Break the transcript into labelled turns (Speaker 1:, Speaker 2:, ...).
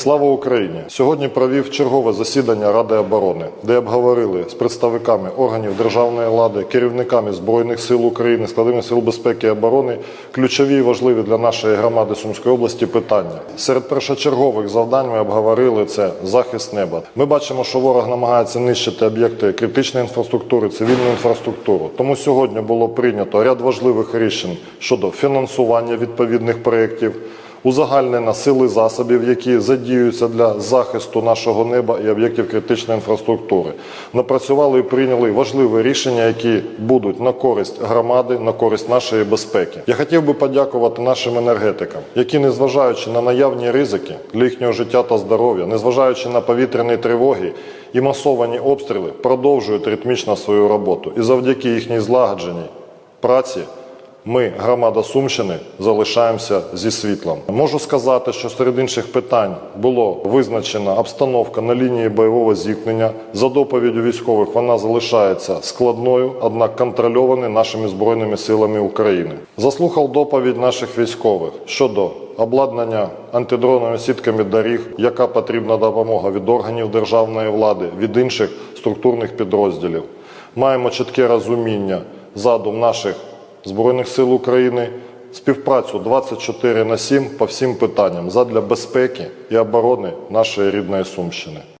Speaker 1: Слава Україні! Сьогодні провів чергове засідання Ради оборони, де обговорили з представниками органів державної влади, керівниками збройних сил України, складових сил безпеки і оборони ключові і важливі для нашої громади Сумської області питання. Серед першочергових завдань ми обговорили це захист неба. Ми бачимо, що ворог намагається нищити об'єкти критичної інфраструктури, цивільну інфраструктуру. Тому сьогодні було прийнято ряд важливих рішень щодо фінансування відповідних проєктів узагальнення сили засобів, які задіюються для захисту нашого неба і об'єктів критичної інфраструктури. Напрацювали і прийняли важливі рішення, які будуть на користь громади, на користь нашої безпеки. Я хотів би подякувати нашим енергетикам, які, незважаючи на наявні ризики для їхнього життя та здоров'я, незважаючи на повітряні тривоги і масовані обстріли, продовжують ритмічно свою роботу. І завдяки їхній злагодженій праці ми, громада Сумщини, залишаємося зі світлом. Можу сказати, що серед інших питань було визначена обстановка на лінії бойового зіткнення. За доповіддю військових вона залишається складною, однак контрольованою нашими збройними силами України. Заслухав доповідь наших військових щодо обладнання антидроновими сітками доріг, яка потрібна допомога від органів державної влади, від інших структурних підрозділів. Маємо чітке розуміння задум наших Збройних сил України, співпрацю 24 на 7 по всім питанням задля безпеки і оборони нашої рідної Сумщини.